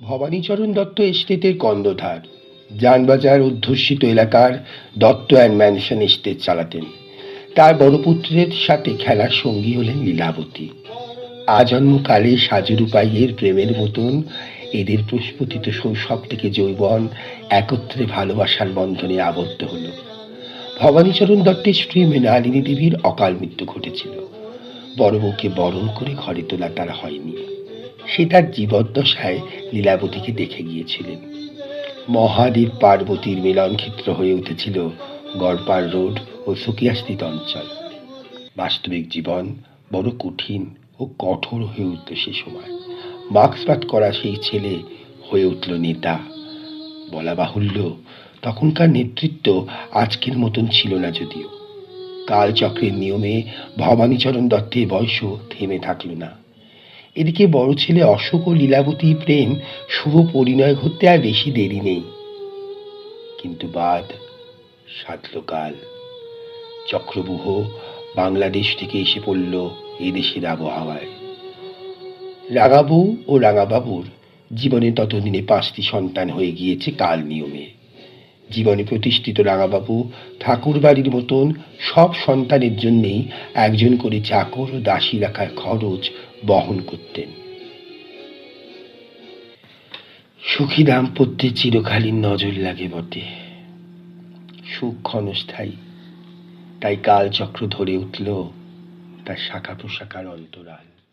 ভবানীচরণ দত্ত এস্টেটের কর্ণধার যানবাজার অধ্যুষিত এলাকার দত্ত অ্যান্ড ম্যানশন এস্টেট চালাতেন। তার বড় পুত্রের সাথে খেলার সঙ্গী হলেন লীলাবতী। আজন্মকালে সাজুরূপাইয়ের প্রেমের মতন এদের প্রস্ফুটিত শৈশব থেকে যৌবন একত্রে ভালোবাসার বন্ধনে আবদ্ধ হলো। ভবানীচরণ দত্তের স্ত্রী মৃণালিনী দেবীর অকাল মৃত্যু ঘটেছিল। বড় বউকে বরণ করে ঘরে তোলা তার হয়নি। সে তার জীবদ্দশায় লীলাবতীকে দেখে গিয়েছিলেন। মহাদেব পার্বতীর মিলনক্ষেত্র হয়ে উঠেছিল গড়পাড় রোড ও সুকিয়াস্থিত অঞ্চল। বাস্তবিক জীবন বড় কঠিন ও কঠোর হয়ে উঠল সে সময়। মার্ক্সবাদ করা সেই ছেলে হয়ে উঠল নেতা। বলা বাহুল্য, তখনকার নেতৃত্ব আজকের মতন ছিল না যদিও। কালচক্রের নিয়মে ভবানীচরণ দত্তের বয়সও থেমে থাকল না। এদিকে বড় ছেলে অশোক ও লীলাবতী প্রেম শুভ পরিণয় ঘটতে আর বেশি দেরি নেই। কিন্তু বাদ সাধল কাল চক্রবুহ বাংলাদেশ থেকে এসে পড়ল এই দেশের আবহাওয়ায়। রাঙাবু ও রাঙাবাবুর জীবনে ততদিনে পাঁচটি সন্তান হয়ে গিয়েছে কাল নিয়মে। জীবনে প্রতিষ্ঠিত রাঙাবাবু ঠাকুর বাড়ির মতন সব সন্তানের জন্যেই একজন করে চাকর ও দাসী রাখার খরচ বহন করতেন। সুখী দাম্পত্যে চিরকালীন নজর লাগে বটে। সুখ ক্ষণস্থায়ী, তাই কালচক্র ধরে উঠল তার শাখা প্রশাখার অন্তরাল।